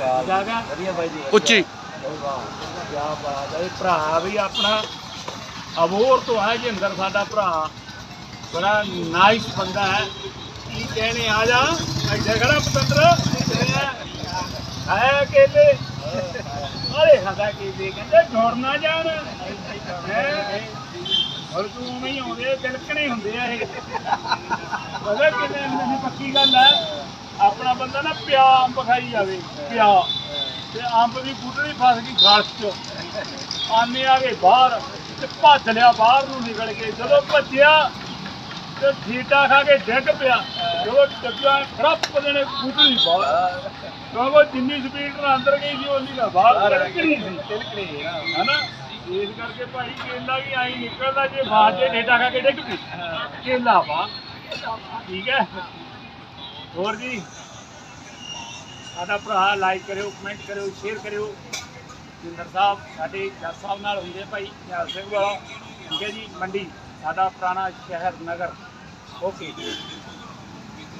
ਅਕਾਲ ਜਾਗਾ ਵਧੀਆ ਬਾਈ ਜੀ। ਉੱਚੀ। ਵਾਹ। ਕੀ ਬਾਤ ਹੈ। ਭਰਾ ਵੀ ਆਪਣਾ ਅਬੋਰ ਤੋਂ ਹੈ ਜਿੰਦਰ ਸਾਡਾ ਭਰਾ। ਬੜਾ ਨਾਈਸ ਬੰਦਾ ਹੈ। ਕੀ ਕਹਿਣੇ ਆ ਜਾ। ਇੱਥੇ ਖੜਾ ਪਤੰਦਰ। ਹੈ ਕੇਲੇ। ਅਰੇ ਸਾਡਾ ਕੇਲੇ ਕਹਿੰਦੇ ਜੋੜ ਨਾ ਜਾਣ। ਹੈਂ? ਹੋਰ ਤੂੰ ਉਵੇਂ ਹੀ ਆਉਂਦੇ ਤਿਲਕਣੇ ਹੁੰਦੇ ਆ ਇਹ। ਪਤਾ ਕਿੰਨੇ ਨਹੀਂ ਪੱਕੀ ਗੱਲ ਹੈ। ਆਪਣਾ ਬੰਦਾ ਨਾ ਪਿਆ ਅੰਬ ਖਾਈ ਜਾਵੇ ਪਿਆ। ਤੇ ਅੰਬ ਦੀ ਗੁੱਡੜੀ ਫਸ ਗਈ ਗਲ 'ਚ। ਆਨੇ ਆ ਗਏ ਬਾਹਰ ਤੇ ਭੱਜ ਲਿਆ ਬਾਹਰ ਨੂੰ ਨਿਕਲ ਕੇ। ਜਦੋਂ ਭੱਜਿਆ ਤੇ ਠੀਟਾ ਖਾ ਕੇ ਡਿੱਗ ਪਿਆ। ਜਦੋਂ ਡੱਗਿਆ ਖੜੱਪ ਦੇਣੇ ਗੁੱਡੜੀ ਬਾਹਰ। ਕਿਉਂਕਿ ਜਿੰਨੀ ਸਪੀਡ ਨਾਲ ਅੰਦਰ ਗਈ ਸੀ ਉਨੀ ਨਾਲ ਬਾਹਰ ਤਿਲਕਣੀ ਸੀ। ਤਿਲਕਣੀ ਹਨਾ? ਇਸ ਕਰਕੇ ਭਾਈ ਕੇਲਾ ਵੀ ਆਈ ਨਿਕਲਦਾ ਜੇ ਬਾਹਰ ਜੇ ਡੇਟਾ ਖਾ ਕੇ ਡਿੱਗ ਪਈ। ਕੇਲਾ ਵਾ। ਠੀਕ ਹੈ। ਹੋਰ ਜੀ? ਸਾਡਾ ਭਰਾ ਲਾਈਕ ਕਰਿਓ ਕਮੈਂਟ ਕਰਿਓ ਸ਼ੇਅਰ ਕਰਿਓ। ਜਿੰਦਰ ਸਾਹਿਬ ਸਾਡੇ ਜੱਜ ਸਾਹਿਬ ਨਾਲ ਹੁੰਦੇ ਭਾਈ, ਨਿਹਾਲ ਸਿੰਘ ਵਾਲਾ। ਠੀਕ ਹੈ ਜੀ, ਮੰਡੀ, ਸਾਡਾ ਪੁਰਾਣਾ ਸ਼ਹਿਰ, ਨਗਰ। ਓਕੇ